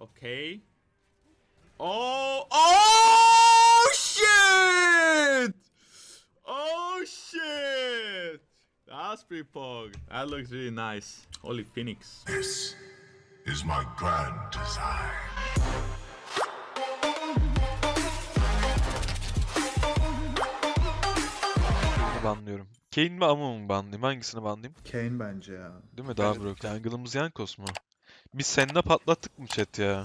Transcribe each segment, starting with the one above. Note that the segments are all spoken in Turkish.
Okay. Oh, oh shit! Oh shit! That's pretty pog. That looks really nice. Holy Phoenix. This is my grand design. Banlıyorum. Kane mi Amumu mu banlayayım? Hangisini banlayayım? Kane bence ya. Değil mi? Daha Bence de bro. Jungle'ımız Yankos mu? Biz seninle patlattık mı chat ya?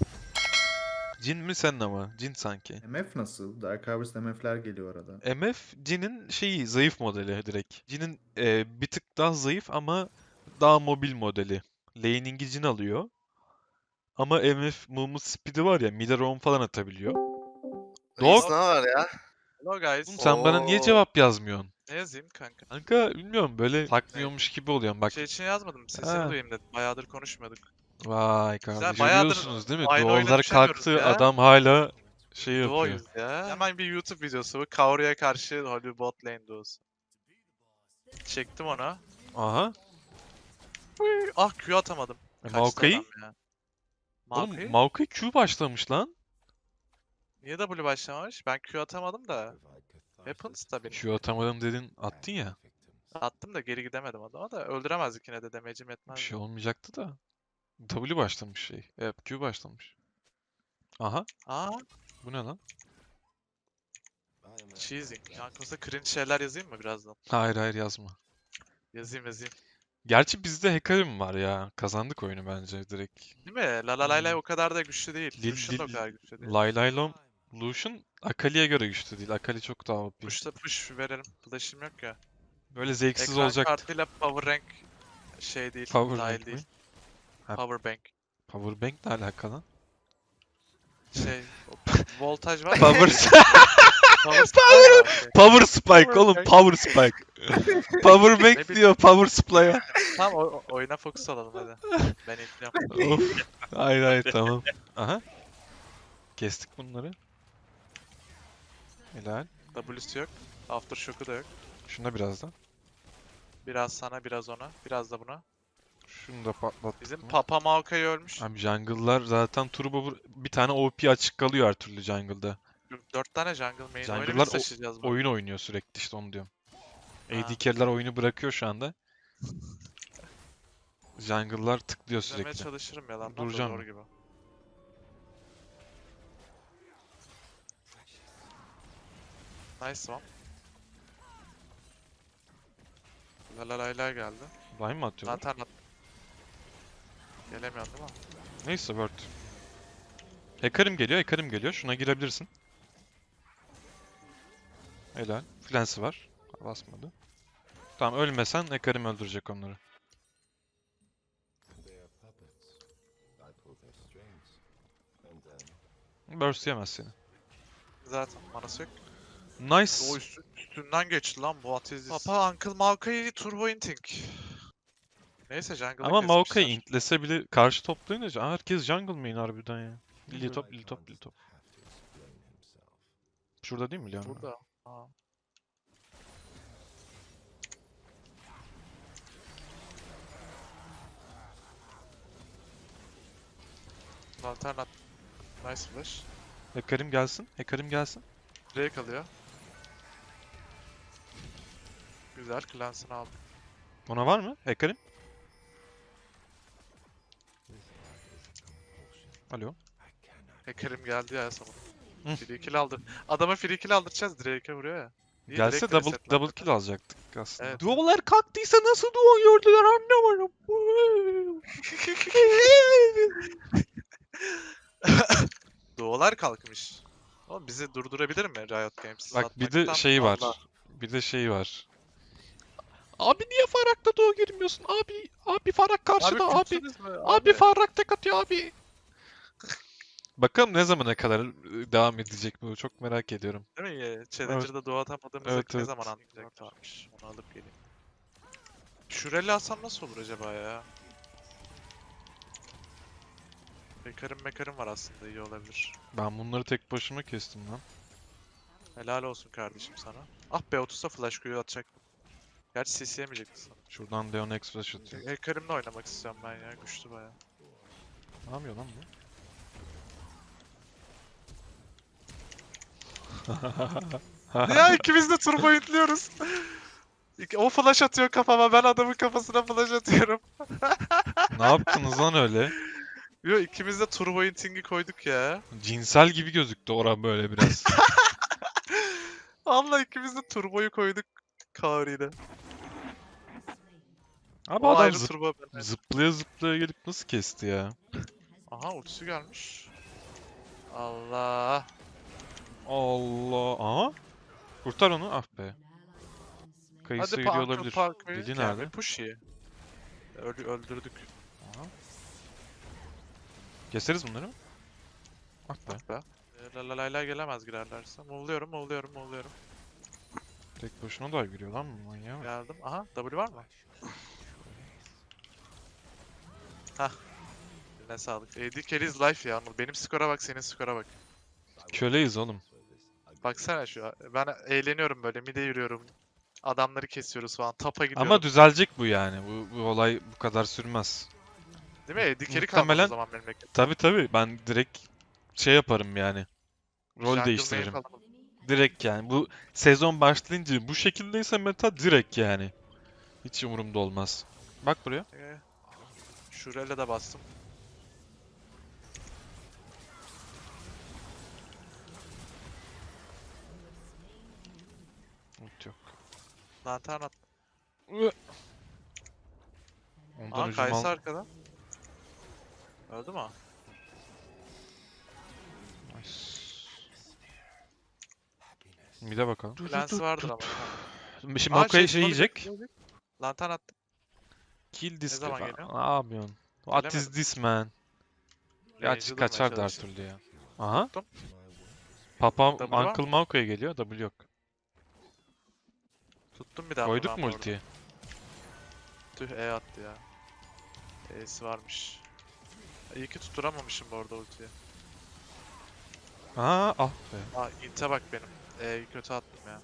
Jin mi seninle mi? Jin sanki. MF nasıl? Dark Harvest MF'ler geliyor arada. MF Jin'in şeyi zayıf modeli direkt. Jin'in e, bir tık daha zayıf ama daha mobil modeli. Laning'i Jin alıyor. Ama MF movement speed'i var ya mid'e roam falan atabiliyor. Dog, ne var ya? Hello guys. oğlum sen bana niye cevap yazmıyorsun? Ne yazayım kanka? Kanka bilmiyorum böyle takmıyormuş gibi oluyorum bak. Şey için yazmadım. Sesini Ha. duyayım dedim. Bayağıdır konuşmuyorduk. Vay kardeşim bayağıdır görüyorsunuz değil mi? aynı düşemiyoruz kalktı ya. adam hala şey yapıyor. Duo'yuz ya. Hemen bir YouTube videosu bu. Kaori'ye karşı Holy Bot Lane duosu. Çektim onu. Aha. Uy, Ah Q atamadım. E, Kaçtı Maokai? adam ya. Maokai? Oğlum Maokai Q başlamış lan. Niye W başlamamış? Ben Q atamadım da. Weapons da benim. Q atamadım dedin attın ya. Attım da geri gidemedim adama da. Öldüremezdik yine de damage'im Bir yetmez. şey olmayacaktı da. W başlamış şey. Evet Q başlamış. Aha. Aa, Bu ne lan? cheesing. Yankos'a cringe şeyler yazayım mı birazdan? Hayır hayır yazma. Yazayım yazayım. Gerçi bizde Hekarim var ya. Kazandık oyunu bence direkt. Değil mi? La la lay lay Hmm. o kadar da güçlü değil. Lil- Lucian da o Lil- kadar güçlü değil. Lay Lay Lom Lucian Akali'ye göre güçlü değil. Akali çok daha OP. Push'ta push verelim. Flash'im yok ya. Böyle zevksiz Ekran olacaktı. kartıyla power rank şey değil. Power dahil bank değil. Mi? Ha. Power bank. Ne alakalı? Şey, voltaj var. Power power. Power Spike Power oğlum bank. Power Spike. Power Bank diyor Power Supply'a. Tamam o, o- oyuna fokus alalım hadi. Ben izliyorum. of. Hayır hayır tamam. Aha. Kestik bunları. Helal. W'su yok. Aftershock'u da yok. Şuna biraz da. Biraz sana biraz ona. Biraz da buna. Şunu da patlattık Bizim mı? Papa Maokai ölmüş. Abi jungle'lar zaten turbo bir tane OP açık kalıyor her türlü jungle'da. 4 tane jungle main oyunu Jungle'lar bu. Oyun oynuyor sürekli işte onu diyorum. Ha. AD carry'ler oyunu bırakıyor şu anda. Jungle'lar tıklıyor Demeye sürekli. çalışırım yalandan da Duracağım doğru mı? gibi. Nice one. La la lay lay geldi. Vay mı atıyorlar? Lantern at. Gelemiyorsun değil mi? Neyse word. Hekarim geliyor, Hekarim geliyor. Şuna girebilirsin. Helal. Flansı var. Basmadı. Tamam ölmesen Hekarim öldürecek onları. Burst yemez seni. Zaten manası yok. Nice. O üstü- üstünden geçti lan bu Atiz. Papa Uncle Maokai Turbo Inting. Neyse jungle'da Ama Maokai kesmişler. intlese bile karşı toplayınca Aa, herkes jungle main harbiden ya. Lili top, lili top, lili top. Şurada değil mi Leon? Burada. Aa. Lantern at. Nice flash. Hekarim gelsin, Hekarim gelsin. Drake alıyor. Güzel clansını aldı. Ona var mı? Hekarim? Alo. Hacker'im geldi ya sana. Free kill aldı. Adama free kill aldıracağız Drake'e vuruyor ya. İyi, Gelse double double kill alacaktık aslında. Evet. Duolar kalktıysa nasıl duo gördüler anlamadım. Doğular kalkmış. Oğlum bizi durdurabilir mi Riot Games? Bak bir de Satmaktan şey var. Allah. Bir de şey var. Abi niye Farak'ta duo girmiyorsun? Abi abi Farak karşıda abi. Abi, mü? Farak tek atıyor abi. Bakalım ne zamana kadar devam edecek bu çok merak ediyorum. Değil mi? ya? Challenger'da doğu atamadığımızı Evet, ne evet. zaman anlayacaklarmış. Onu alıp geleyim. Şureli alsam nasıl olur acaba ya? Bekarım mekarım var aslında iyi olabilir. Ben bunları tek başıma kestim lan. Helal olsun kardeşim sana. Ah be 30'da flash Q'yu atacak. Gerçi CC yemeyecekti sana. Şuradan Leon Express atıyor. Hacker'imle oynamak istiyorum ben ya güçlü baya. Ne yapıyor lan bu? Ya ikimiz de turbo. İki- O flash atıyor kafama ben adamın kafasına flash atıyorum. Ne yaptınız lan öyle? Yo ikimiz de turbo intingi koyduk ya. Cinsel gibi gözüktü oran böyle biraz. Allah ikimiz de turboyu koyduk Kaori'yle. Abi O adam zıp- turbo bende. zıplaya zıplaya gelip nasıl kesti ya? Aha ultisi gelmiş. Allah. Allah. Aha. Kurtar onu. Ah be. Kayısı Hadi gidiyor olabilir. Park Lili nerede? Push. Öldü, öldürdük. Keseriz bunları mı? Ah be. Be. La la la la gelemez girerlerse. Move'luyorum, move'luyorum, move'luyorum. Tek başına da giriyor lan bu bak. Geldim. Aha W var mı? Hah. Ne sağlık. AD carries life ya Anıl. Benim skora bak, senin skora bak. Köleyiz oğlum. Baksana şu. Ben eğleniyorum böyle. Mide yürüyorum. Adamları kesiyoruz falan. Tapa gidiyorum. Ama düzelecek bu yani. Bu, bu olay bu kadar sürmez. Değil mi? Carry kalmadı muhtemelen- o zaman memleket. Tabi tabi ben direkt şey yaparım yani. Rol Jungle değiştiririm. Direkt yani. Bu sezon başlayınca bu şekildeyse meta direkt yani. Hiç umurumda olmaz. Bak buraya. Ee, Şurayla da bastım. Lantern at. Ondan Aa hücum al- arkada. Öldü mü? Nice. Mid'e bakalım. Lens vardır ama. Şimdi Aa, Maokai şey şey, yiyecek. Lantern attım. Kill this zaman guy. geliyor? Ne yapıyorsun? What is this man? Kaç, Range'i durmaya kaçardı her çalıştım. türlü ya. Aha. Tuttum. Papa W var Uncle Maokai'ye geliyor. W yok. Tuttum bir daha. Koyduk mu ultiyi? Tüh E attı ya. E'si varmış. İyi ki tutturamamışım bu arada ultiyi. Aa ah be. Aa int'e bak benim. E'yi kötü attım ya.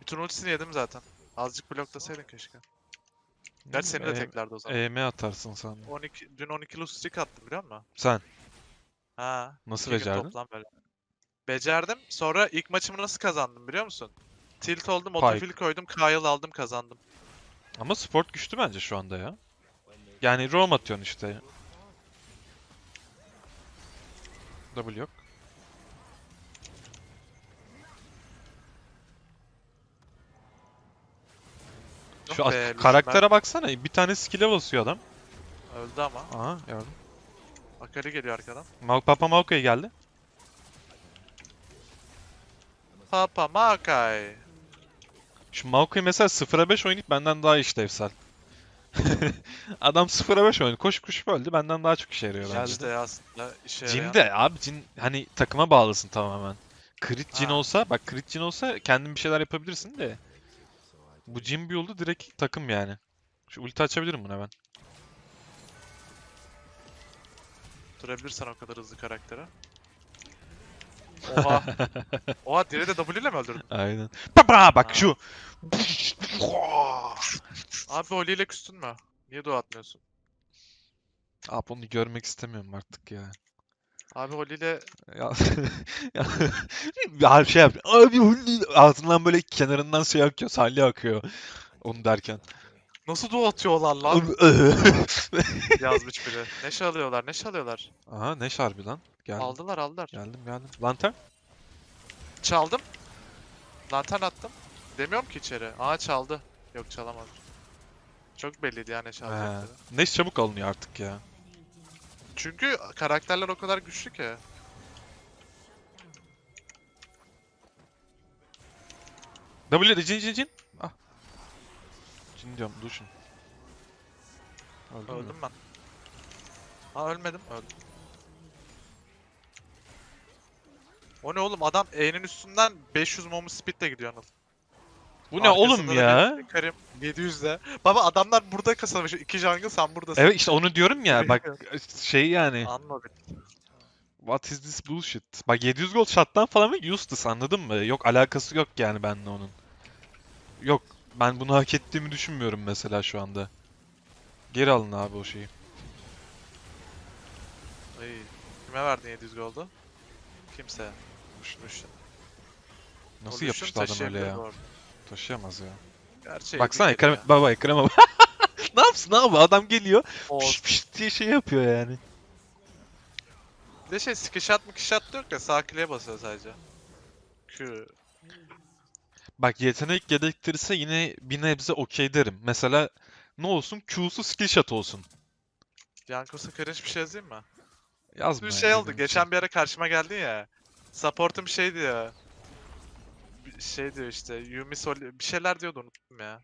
Bütün ultisini yedim zaten. Azıcık bloklasaydın keşke. Gerçi seni de E- teklerdi o zaman. EM atarsın sen. 12, dün 12 loot streak attım biliyor musun? Sen Ha. nasıl becerdin? Toplam böyle. Becerdim. Sonra ilk maçımı nasıl kazandım biliyor musun? Tilt oldum, otofil koydum, Kyle aldım kazandım. Ama sport güçlü bence şu anda ya. Yani roam atıyorsun işte. W yok. Şu Yok at- be, karaktere baksana. Bir tane skill'e basıyor adam. Öldü ama. Aha gördüm. Akali geliyor arkadan. Mal Papa Maokai geldi. Papa Makai. Şu Maokai mesela 0'a 5 oynayıp benden daha işlevsel. Adam 0'a 5 oynuyor. Koşup koşup öldü. Benden daha çok işe yarıyor bence. Geldi de aslında işe. Cin de abi Cin hani takıma bağlısın tamamen. Crit Cin Ha. olsa bak Crit Cin olsa kendin bir şeyler yapabilirsin de. Bu Cin bir oldu direkt takım yani. Şu ulti açabilirim buna ben. Durabilirsen o kadar hızlı karaktere. Oha. Oha diğeri de W ile mi öldürdün? Aynen. Papa bak Ha. şu. Abi Oli ile küstün mü? Niye dua atmıyorsun? Abi onu görmek istemiyorum artık ya. Abi Oli ile Ya, ya, ya şey yap. Abi Hulli ağzından böyle kenarından şey akıyor, salya akıyor. Onu derken. Nasıl dua atıyorlar lan? Yazmış biri. Neşe alıyorlar, neşe alıyorlar. Aha ne şarbi lan? Geldim. Aldılar aldılar. Geldim geldim. Lantern? Çaldım. Lantern attım. Demiyorum ki içeri. Aa çaldı. Yok çalamadı. Çok belliydi yani He. çalacakları. Neş çabuk alınıyor artık ya. Çünkü karakterler o kadar güçlü ki. W cin cin cin. Cin diyorum duşun. Öldün mü? Öldüm ben. Aa ölmedim. Öldüm. O ne oğlum adam E'nin üstünden 500 momu speedle gidiyor Anıl. Bu ne oğlum ya? Karim 700'de. Baba adamlar burada kasılmış. İki jungle sen buradasın. Evet işte onu diyorum ya bak şey yani Anladım. what is this bullshit. Bak 700 gold shot'tan falan ve useless anladın mı? Yok alakası yok yani benimle onun. Yok ben bunu hak ettiğimi düşünmüyorum mesela şu anda. Geri alın abi o şeyi. Ay, kime verdin 700 gold'u? Kimse. Muş muş. Nasıl yapıştı adam öyle ya? Taşıyamaz ya. Gerçi Baksana ekrem geliyor. baba ekrema bak. ne yapsın abi adam geliyor Olsun. piş piş diye şey yapıyor yani. Bir de şey skişat mı kişat yok ya sağ kliğe basıyor sadece. Q. Bak yetenek gerektirirse yine bir nebze okey derim. Mesela ne olsun Q'su skill shot olsun. Yankos'a cringe bir şey yazayım mı? Yazma Bir ya, şey oldu. benim Geçen bir ara karşıma geldin ya. Support'um şey diyor. Bir Şey diyor işte. Yumi Sol bir şeyler diyordu unuttum ya.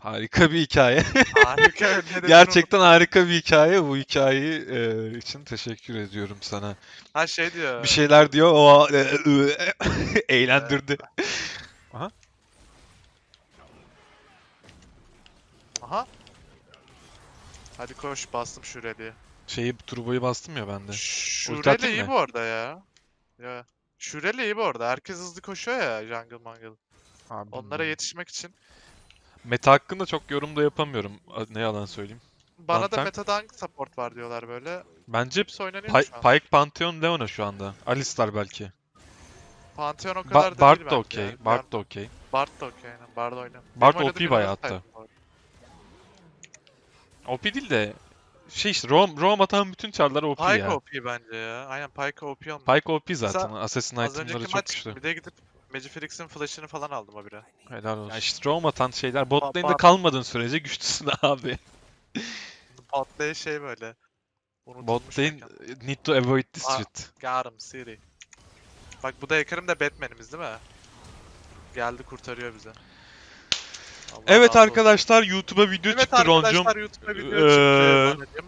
Harika bir hikaye. Harika. ne dediğini Gerçekten harika bir hikaye. Bu hikayeyi e, için teşekkür ediyorum sana. Ha şey diyor. Bir şeyler diyor o e, e, eğlendirdi. Aha. Hadi koş bastım şureli. Şeyi turboyu bastım ya ben de. Şureli iyi mı? bu arada ya. Ya. Şureli iyi bu arada. Herkes hızlı koşuyor ya jungle mangle. Abi Onlara bilmiyorum. yetişmek için. Meta hakkında çok yorum da yapamıyorum. Ne yalan söyleyeyim. Bana da Lantern. metada hangi support var diyorlar böyle. Bence Hepsi oynanıyor Pi- şu an. Pyke Pantheon Leona şu anda. Alistar belki. Pantheon o Ba- kadar da Bard değil da okey. ya. Bard da okey. Bard da okey aynen. Bard oynuyor. Bard OP bayağı arada. OP değil de şey işte Roam, Roam atan bütün çarlar OP Pyke ya. OP bence ya. Aynen Pyke OP olmuş. Pyke OP zaten. Mesela Assassin itemları çok güçlü. bir de gidip Magifrix'in flash'ını falan aldım habire. Helal olsun. Ya işte Roam atan şeyler bot Ba- lane'de ba- kalmadığın sürece güçlüsün abi. Botlane şey böyle. Bot lane need to avoid this shit. Got him, Siri. Bak bu da Ekrem de Batman'imiz değil mi? Geldi kurtarıyor bizi. Allah Evet arkadaşlar YouTube'a video Evet çıktı Roncum. arkadaşlar YouTube'a video Ee, çıktı.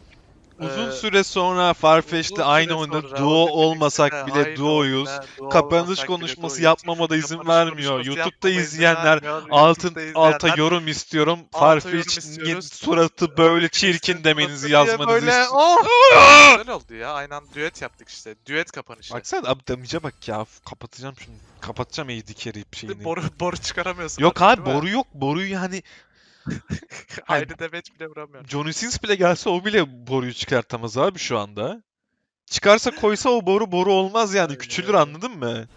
Uzun Ee, süre sonra Farfetch'te aynı oyunda sonra duo olmasak bile aynı duoyuz. duo Kapanış bile konuşması duoyuz. yapmama da izin Kapanış vermiyor. YouTube'da izleyenler altın alta yorum istiyorum. alta yorum Farfetch niye istiyoruz. suratı böyle çirkin demenizi yazmanızı böyle, istiyorum. "Oh!" Güzel oldu ya. Aynen düet yaptık işte. Düet kapanışı. Baksana abi damage'e bak ya. Kapatacağım şimdi. Kapatacağım AD carry şeyini. Boru, boru çıkaramıyorsun. Yok abi boru yok. Boruyu yani Aynı damage bile vuramıyorum. Johnny Sins bile gelse o bile boruyu çıkartamaz abi şu anda. Çıkarsa koysa o boru boru olmaz yani. Küçülür anladın mı?